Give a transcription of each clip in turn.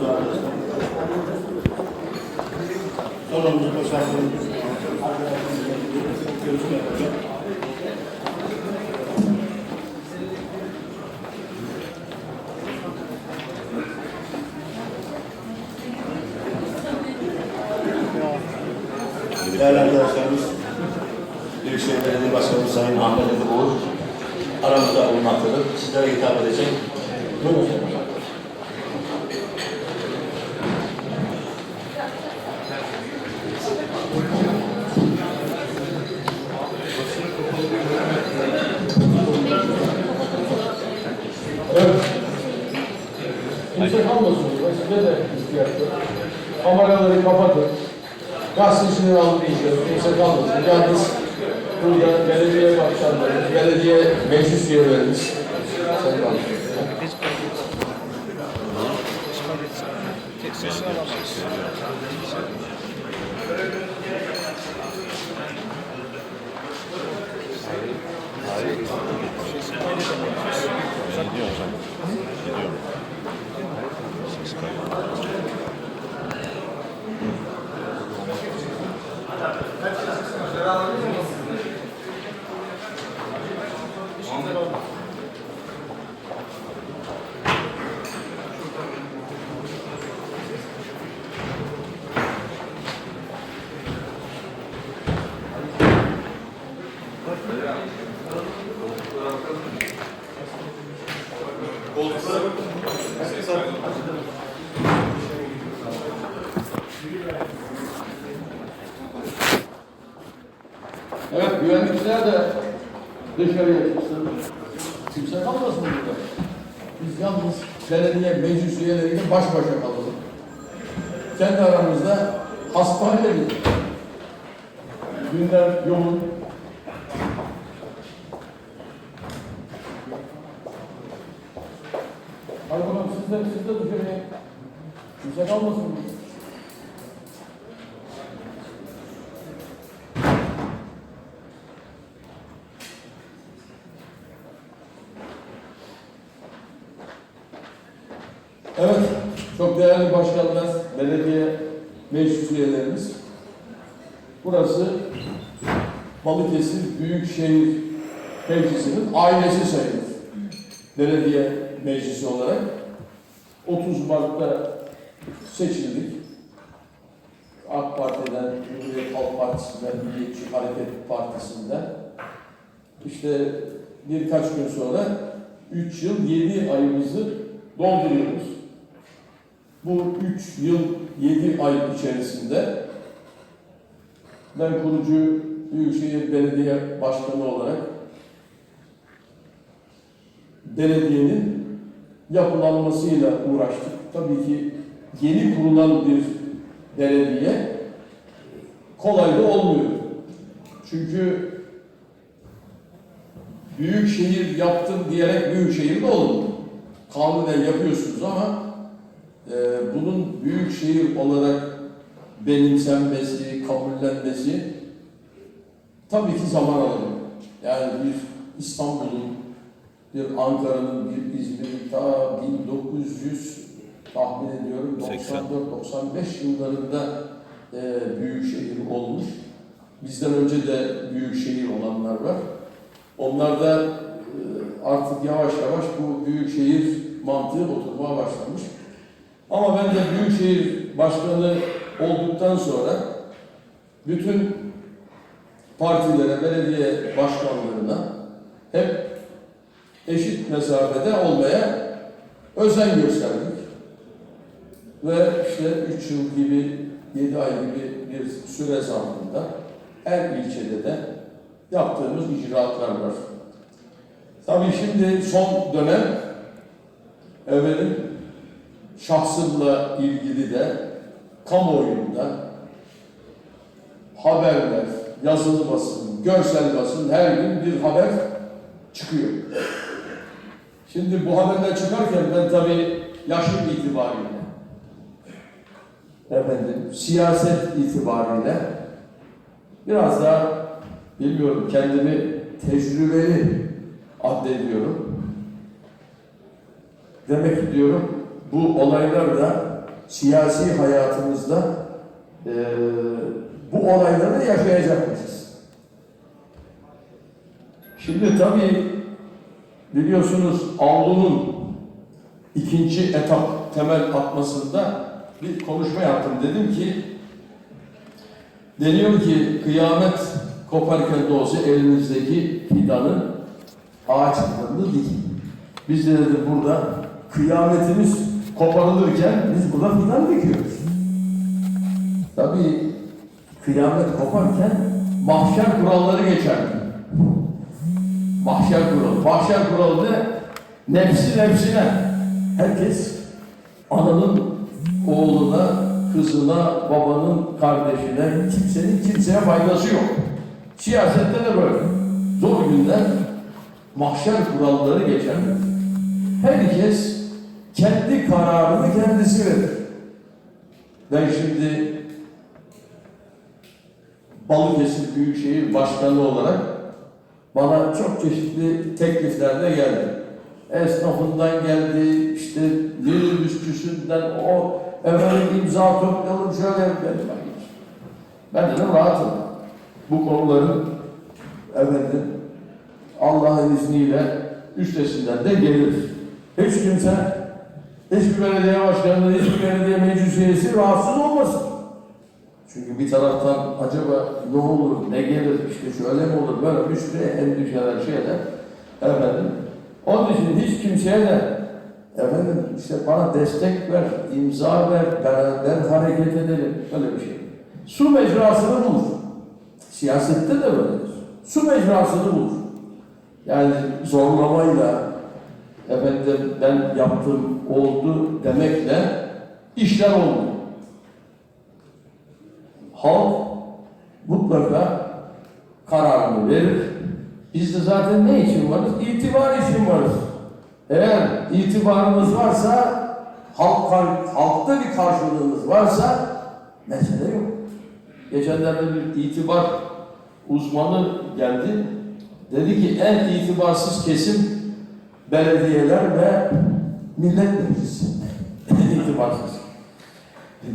Buyurun arkadaşlar. Sorumuzu başardığımız arkadaşlarımızla görüşme yapacağım. Değerli arkadaşlarımız, Büyükşehir Belediye Başkanımız Sayın Ahmet Efe Uğur aramızda bulunmaktadır. Sizlere hitap edecek. Buyurun efendim. Evet. Kimse kalmasın burada. Size de ihtiyaç var. Kameraları kapatın. Gazetesini alın diyeceğiz. Kimse kalmasın. Yalnız burada belediye başkanları, belediye meclis üyelerimiz. Sen kalmasın. Evet, güvenlikçiler de dışarıya çıksın. Kimse kalmasın burada. Biz yalnız belediye meclis üyeleriyle baş başa kalalım. Kendi aramızda hastane edin. Günler yoğun. Bakalım siz de, siz de dışarıya. Kimse kalmasın burada. Evet, çok değerli başkanlar, belediye meclis üyelerimiz. Burası Balıkesir Büyükşehir Meclisi'nin ailesi sayılır. Belediye meclisi olarak 30 Mart'ta seçildik. AK Parti'den, Cumhuriyet Halk Partisi'nden, Milliyetçi Hareket Partisi'nden. İşte birkaç gün sonra 3 yıl 7 ayımızı dolduruyoruz. Bu 3 yıl 7 ay içerisinde ben kurucu Büyükşehir Belediye Başkanı olarak belediyenin yapılanmasıyla uğraştık. Tabii ki yeni kurulan bir belediye kolay da olmuyor. Çünkü büyük şehir yaptım diyerek büyük şehir de olmuyor. Kanunen yapıyorsunuz ama bunun büyük şehir olarak benimsenmesi, kabullenmesi tabii ki zaman alır. Yani bir İstanbul'un, bir Ankara'nın, bir İzmir'in ta 1900 tahmin ediyorum 94-95 yıllarında e, büyük şehir olmuş. Bizden önce de büyük şehir olanlar var. Onlar da e, artık yavaş yavaş bu büyük şehir mantığı oturmaya başlamış. Ama ben de büyükşehir başkanı olduktan sonra bütün partilere, belediye başkanlarına hep eşit mesafede olmaya özen gösterdik. Ve işte 3 yıl gibi, 7 ay gibi bir süre zarfında her ilçede de yaptığımız icraatlar var. Tabii şimdi son dönem efendim şahsımla ilgili de kamuoyunda haberler, yazılı basın, görsel basın her gün bir haber çıkıyor. Şimdi bu haberler çıkarken ben tabii yaşım itibariyle efendim siyaset itibariyle biraz daha bilmiyorum kendimi tecrübeli addediyorum. Demek ki diyorum bu olaylar da siyasi hayatımızda e, bu olayları yaşayacakmışız. Şimdi tabii biliyorsunuz avlunun ikinci etap temel atmasında bir konuşma yaptım. Dedim ki deniyor ki kıyamet koparken de olsa elimizdeki fidanın ağaç fidanını dik. Biz de dedim burada kıyametimiz koparılırken biz burada fidan dikiyoruz. Tabii kıyamet koparken mahşer kuralları geçer. Mahşer kuralı. Mahşer kuralı ne? Nefsi nefsine. Herkes ananın oğluna, kızına, babanın kardeşine, kimsenin kimseye faydası yok. Siyasette de böyle. Zor günler mahşer kuralları geçer. Herkes kendi kararını kendisi verir. Ben şimdi Balıkesir Büyükşehir Başkanı olarak bana çok çeşitli teklifler de geldi. Esnafından geldi, işte minibüsçüsünden o efendim imza toplayalım şöyle yapalım. Ben dedim rahatım. Bu konuların efendim Allah'ın izniyle üstesinden de gelir. Hiç kimse, hiçbir belediye başkanı, hiçbir belediye meclis üyesi rahatsız olmasın. Çünkü bir taraftan acaba ne olur, ne gelir, işte şöyle mi olur, böyle sürü endişeler, şeyler. Efendim, onun için hiç kimseye de efendim işte bana destek ver, imza ver, beraber hareket edelim. Öyle bir şey. Su mecrasını bulur. Siyasette de böyledir. Su mecrasını bulur. Yani zorlamayla efendim ben yaptım oldu demekle işler oldu. Halk mutlaka kararını verir. Biz de zaten ne için varız? İtibar için varız. Eğer itibarımız varsa, halk, halkta bir karşılığımız varsa mesele yok. Geçenlerde bir itibar uzmanı geldi. Dedi ki en itibarsız kesim belediyeler ve millet meclisi. İtibarsız.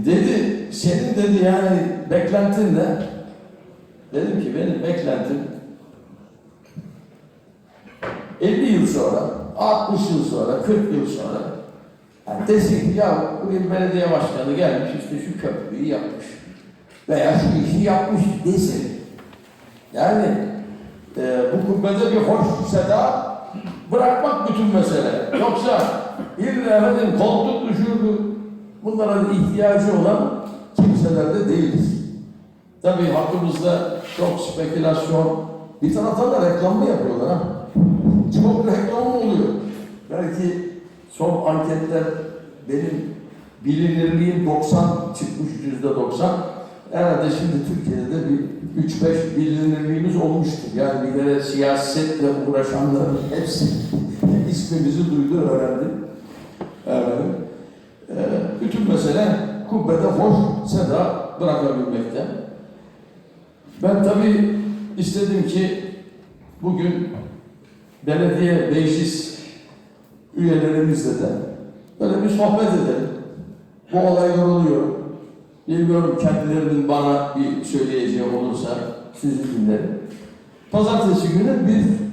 Dedi, senin dedi yani beklentin ne? Dedim ki benim beklentim 50 yıl sonra, 60 yıl sonra, 40 yıl sonra yani desin ki ya bugün belediye başkanı gelmiş işte şu köprüyü yapmış veya şu işi yapmış desin. Yani e, bu kubbede bir hoş seda bırakmak bütün mesele. Yoksa illa efendim koltuk düşürdü. Bunlara ihtiyacı olan kimselerde değiliz. Tabii hakkımızda çok spekülasyon, bir taraftan da reklam mı yapıyorlar ha? Çok reklam oluyor? Belki son anketler benim bilinirliğim 90 çıkmış yüzde 90. Herhalde şimdi Türkiye'de de bir 3-5 bilinirliğimiz olmuştur. Yani bir kere siyasetle uğraşanların hepsi ismimizi duydu, öğrendi. Efendim, e, bütün mesele kubbede hoş seda bırakabilmekte. Ben tabii istedim ki bugün belediye meclis üyelerimizle de böyle bir sohbet edelim. Bu olaylar oluyor. Bilmiyorum kendilerinin bana bir söyleyeceği olursa sizi dinlerim. Pazartesi günü bir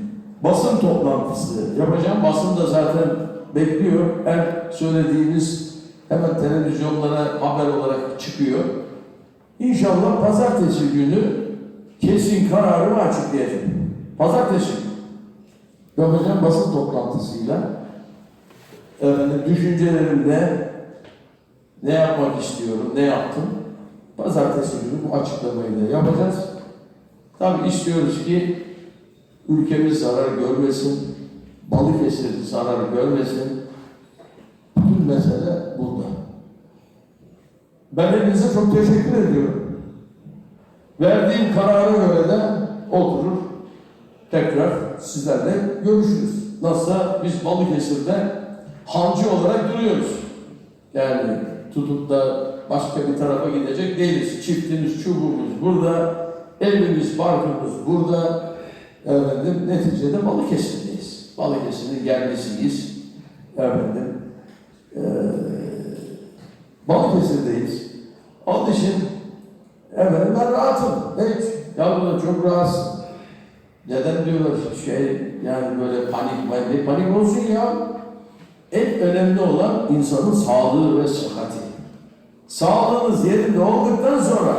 basın toplantısı yapacağım. Basın da zaten bekliyor. Her söylediğimiz hemen televizyonlara haber olarak çıkıyor. İnşallah pazartesi günü kesin kararımı açıklayacağım. Pazartesi yapacağım basın toplantısıyla efendim, düşüncelerimde ne yapmak istiyorum, ne yaptım. Pazartesi günü bu açıklamayı da yapacağız. Tabii istiyoruz ki ülkemiz zarar görmesin, Balıkesir zarar görmesin. Bütün mesele burada. Ben hepinize çok teşekkür ediyorum. Verdiğim karara göre de oturur, tekrar sizlerle görüşürüz. Nasılsa biz Balıkesir'de hancı olarak duruyoruz. Yani tutup da başka bir tarafa gidecek değiliz. Çiftimiz, çubuğumuz burada, evimiz, barkımız burada. Efendim, neticede Balıkesir'deyiz. Balıkesir'in yerlisiyiz. Efendim, eee Balıkesir'deyiz. Onun için efendim ben rahatım. Hiç. Ya burada çok rahatsın. Neden diyorlar şey yani böyle panik, panik, panik olsun ya. En önemli olan insanın sağlığı ve sıhhati. Sağlığınız yerinde olduktan sonra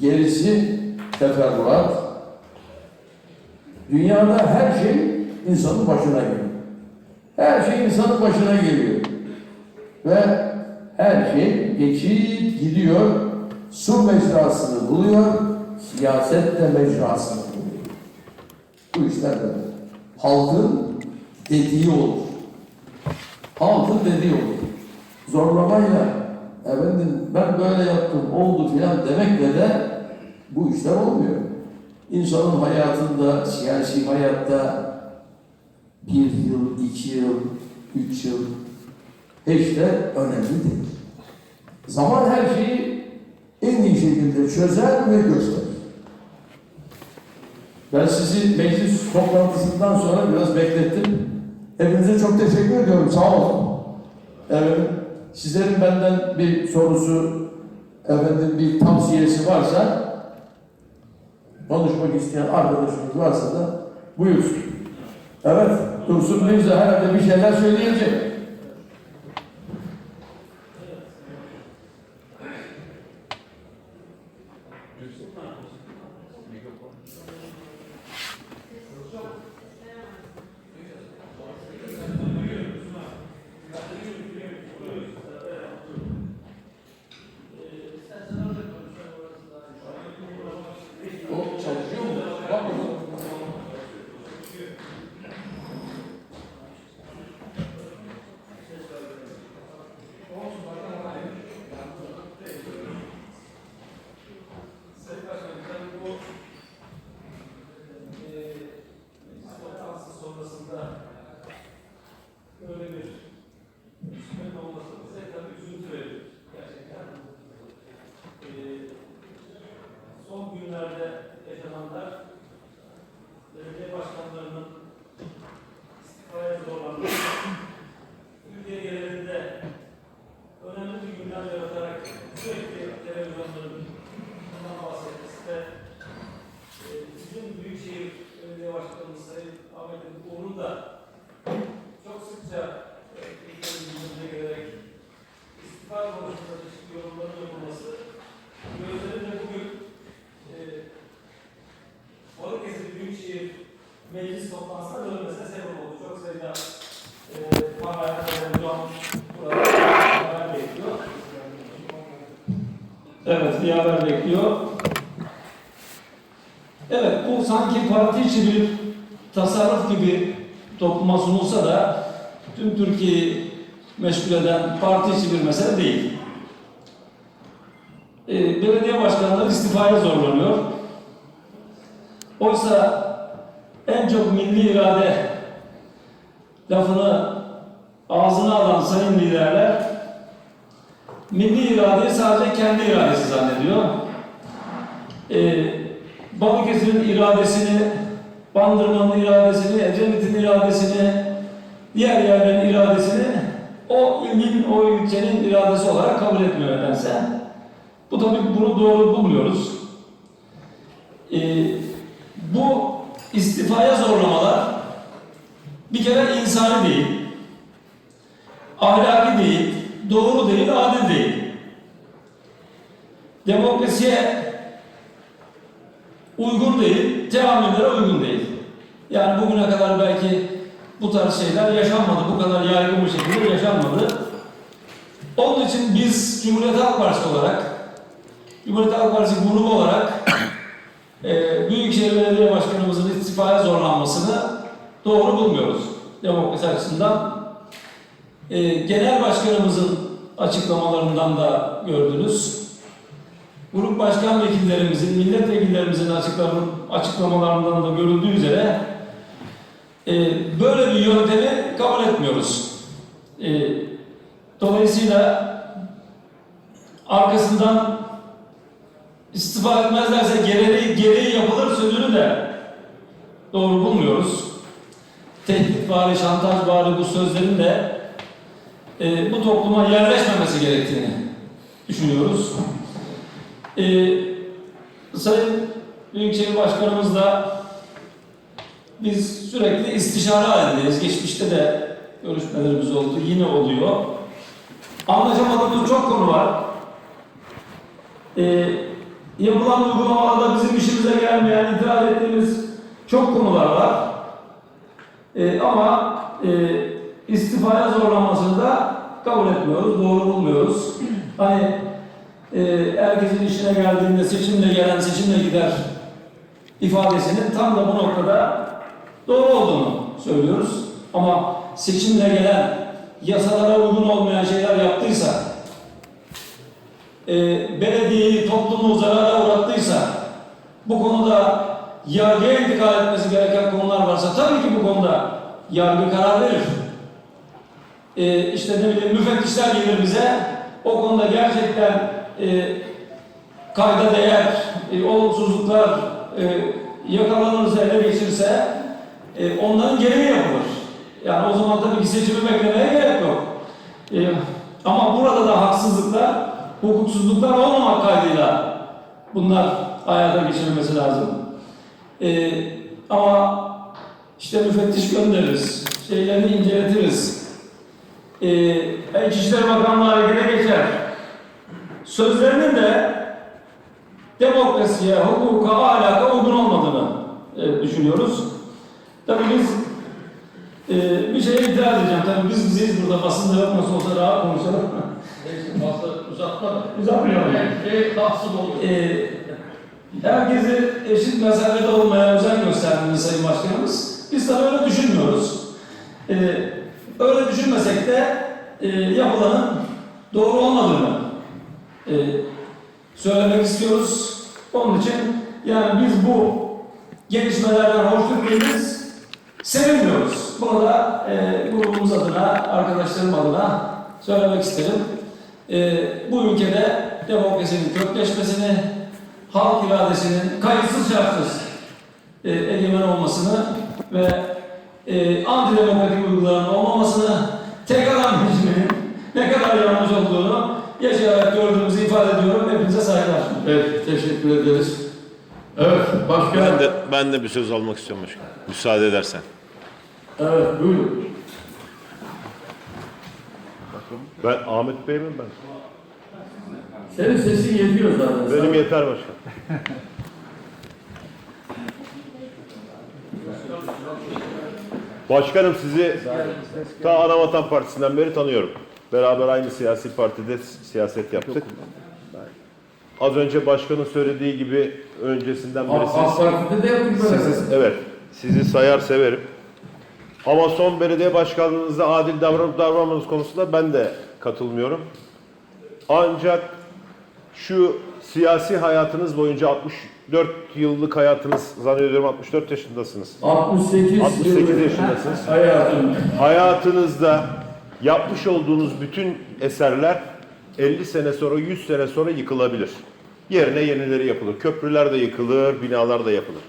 gerisi teferruat. Dünyada her şey insanın başına geliyor. Her şey insanın başına geliyor. Ve her şey geçip gidiyor. Su mecrasını buluyor, siyaset de mecrasını buluyor. Bu işler böyle. Halkın dediği olur. Halkın dediği olur. Zorlamayla efendim ben böyle yaptım oldu filan demekle de bu işler olmuyor. İnsanın hayatında, siyasi hayatta bir yıl, iki yıl, üç yıl hiç de önemli değil. Zaman her şeyi en iyi şekilde çözer ve gösterir. Ben sizi meclis toplantısından sonra biraz beklettim. Hepinize çok teşekkür ediyorum. Sağ olun. Evet. Sizlerin benden bir sorusu, efendim bir tavsiyesi varsa konuşmak isteyen arkadaşımız varsa da buyursun. Evet, Dursun Mirza herhalde bir şeyler söyleyecek. O çalışıyor mu? Bak bakalım. Sayın Başkanım, ben bu eee meclis toplantısı sonrasında böyle bir düşünmenin olması bize tabii üzüntü verir gerçekten. Eee son günlerde yaşananlar belediye başkanlarının istifaya zorlanması, Türkiye genelinde önemli bir gündem yaratarak sürekli televizyonların bundan bahsetmesi ve e, bizim Büyükşehir Belediye Başkanımız Sayın Ahmet Uğur'un da çok sıkça e, televizyonda gelerek istifa konusunda çeşitli yorumların yapılması gözlerin de bugün e, Balıkesir Büyükşehir Meclis toplantısına dönmesine sebep oldu. Çok sayıda e, kamera, televizyon burada haber bekliyor. Evet, bir haber bekliyor. Evet, bu sanki parti içi bir tasarruf gibi topluma sunulsa da tüm Türkiye'yi meşgul eden parti içi bir mesele değil. Ee, belediye başkanları istifaya zorlanıyor. Oysa en çok milli irade lafını ağzına alan sayın liderler milli iradeyi sadece kendi iradesi zannediyor. Ee, Balıkesir'in iradesini, Bandırma'nın iradesini, Ecevit'in iradesini, diğer yerlerin iradesini o ilin, o ilçenin iradesi olarak kabul etmiyor nedense. Bu tabii bunu doğru bulmuyoruz. Ee, bu istifaya zorlamalar bir kere insani değil, ahlaki değil, doğru değil, adil değil. Demokrasiye uygun değil, teamüllere uygun değil. Yani bugüne kadar belki bu tarz şeyler yaşanmadı, bu kadar yaygın bir şekilde yaşanmadı. Onun için biz Cumhuriyet Halk Partisi olarak, Cumhuriyet Halk Partisi grubu olarak e, Büyükşehir Belediye Başkanımızın istifaya zorlanmasını doğru bulmuyoruz. Demokrasi açısından e, genel başkanımızın açıklamalarından da gördünüz. Grup başkan vekillerimizin, milletvekillerimizin açıklama- açıklamalarından da görüldüğü üzere e, böyle bir yöntemi kabul etmiyoruz. E, dolayısıyla arkasından istifa etmezlerse gereği, gereği yapılır sözünü de doğru bulmuyoruz. Tehdit bari, şantaj bari bu sözlerin de e, bu topluma yerleşmemesi gerektiğini düşünüyoruz. E, Sayın Büyükşehir Başkanımız da biz sürekli istişare halindeyiz. Geçmişte de görüşmelerimiz oldu, yine oluyor. Anlaşamadığımız çok konu var. Ee, yapılan uygulamalarda bizim işimize gelmeyen, itiraz ettiğimiz çok konular var. Ee, ama e, istifaya zorlanmasını da kabul etmiyoruz, doğru bulmuyoruz. Hani e, herkesin işine geldiğinde seçimle gelen seçimle gider ifadesinin tam da bu noktada doğru olduğunu söylüyoruz. Ama seçimle gelen yasalara uygun olmayan şeyler yaptıysa, e, belediyeyi, toplumu zarara uğrattıysa, bu konuda yargıya intikal etmesi gereken konular varsa tabii ki bu konuda yargı karar verir. E, işte ne bileyim müfettişler gelir bize, o konuda gerçekten e, kayda değer e, olumsuzluklar e, yakalanırsa, ele geçirse e, onların gereği yapılır. Yani o zaman tabii ki seçimi beklemeye gerek yok. E, ama burada da haksızlıklar, hukuksuzluklar olmamak kaydıyla bunlar hayata geçirilmesi lazım. E, ama işte müfettiş göndeririz, şeylerini inceletiriz. E, İçişleri Bakanlığı harekete geçer. Sözlerinin de demokrasiye, hukuka, ahlaka uygun olmadığını e, düşünüyoruz. Tabii biz e, bir şeye itiraz edeceğim. Tabii biz bizeyiz burada basında yok nasıl olsa rahat konuşalım. Neyse fazla uzatma da. Uzatmayalım. Şey tatsız olur. E, herkesi eşit mesafede olmaya özen gösterdiğini Sayın Başkanımız. Biz tabii öyle düşünmüyoruz. E, öyle düşünmesek de e, yapılanın doğru olmadığını e, söylemek istiyoruz. Onun için yani biz bu gelişmelerden hoşnut değiliz, sevinmiyoruz. Bunu da e, grubumuz adına, arkadaşlarım adına söylemek isterim. E, bu ülkede demokrasinin kökleşmesini, halk iradesinin kayıtsız şartsız e, egemen olmasını ve e, antidemokratik uygulamaların olmamasını, tek adam rejiminin ne kadar yanlış olduğunu yaşayarak gördüğümüzü ifade ediyorum. Hepinize saygılar. Evet teşekkür ederiz. Evet başka. Ben de ben de bir söz almak istiyorum başkanım. Müsaade edersen. Evet buyurun. Ben Ahmet Bey mi ben? Senin sesin yetiyor zaten. Benim yeter başkan. Başkanım sizi ta Anavatan Partisi'nden beri tanıyorum. Beraber aynı siyasi partide siyaset yaptık. Az önce başkanın söylediği gibi öncesinden beri siz. Sizi, evet, sizi sayar severim. Ama son belediye başkanlığınızda adil davranıp davranmanız konusunda ben de katılmıyorum. Ancak şu siyasi hayatınız boyunca 64 yıllık hayatınız zannediyorum 64 yaşındasınız. 68, 68 yıllık yaşındasınız. Hayatım. Hayatınızda yapmış olduğunuz bütün eserler 50 sene sonra 100 sene sonra yıkılabilir. Yerine yenileri yapılır. Köprüler de yıkılır, binalar da yapılır.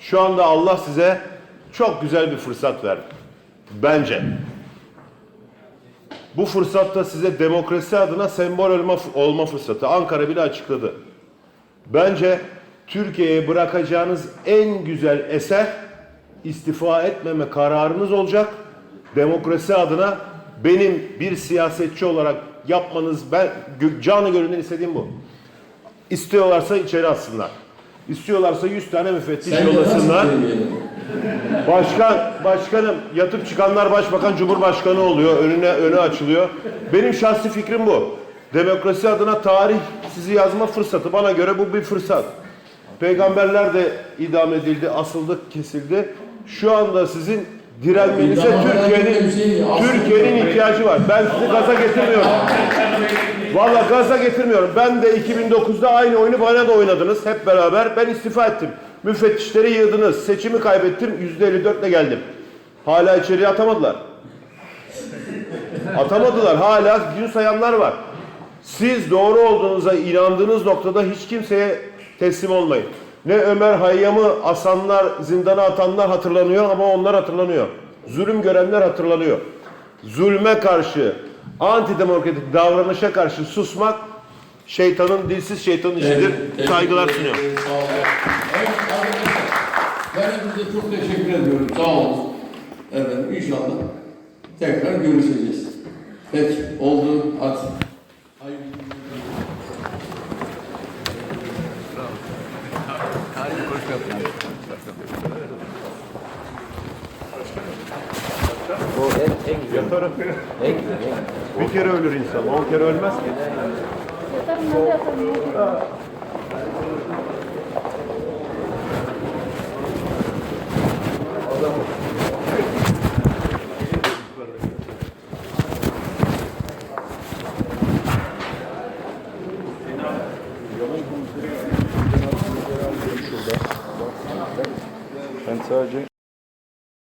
Şu anda Allah size çok güzel bir fırsat verdi. Bence. Bu fırsatta size demokrasi adına sembol olma, olma fırsatı. Ankara bile açıkladı. Bence Türkiye'ye bırakacağınız en güzel eser istifa etmeme kararınız olacak. Demokrasi adına benim bir siyasetçi olarak yapmanız ben canı gönülden istediğim bu. İstiyorlarsa içeri atsınlar. İstiyorlarsa 100 tane müfettiş yollasınlar. Başkan, başkanım yatıp çıkanlar başbakan cumhurbaşkanı oluyor. Önüne önü açılıyor. Benim şahsi fikrim bu. Demokrasi adına tarih sizi yazma fırsatı. Bana göre bu bir fırsat. Peygamberler de idam edildi, asıldı, kesildi. Şu anda sizin direnmenize Türkiye'nin şey. Türkiye'nin ihtiyacı var. Ben sizi gaza getirmiyorum. Valla gaza getirmiyorum. Ben de 2009'da aynı oyunu bana da oynadınız hep beraber. Ben istifa ettim. Müfettişleri yığdınız. Seçimi kaybettim. %54'le geldim. Hala içeriye atamadılar. Atamadılar. Hala gün sayanlar var. Siz doğru olduğunuza inandığınız noktada hiç kimseye teslim olmayın. Ne Ömer Hayyam'ı asanlar, zindana atanlar hatırlanıyor ama onlar hatırlanıyor. Zulüm görenler hatırlanıyor. Zulme karşı antidemokratik davranışa karşı susmak şeytanın, dilsiz şeytanın işidir. Saygılar sunuyorum. Sağ olun. Evet arkadaşlar. Ben hepinize çok teşekkür ediyorum. Sağ olun. Efendim inşallah tekrar görüşeceğiz. Peki oldu. Hadi. Hayırlı Yatarım. Bir kere ölür insan, on kere ölmez ki. Yatarım, nasıl yatarım?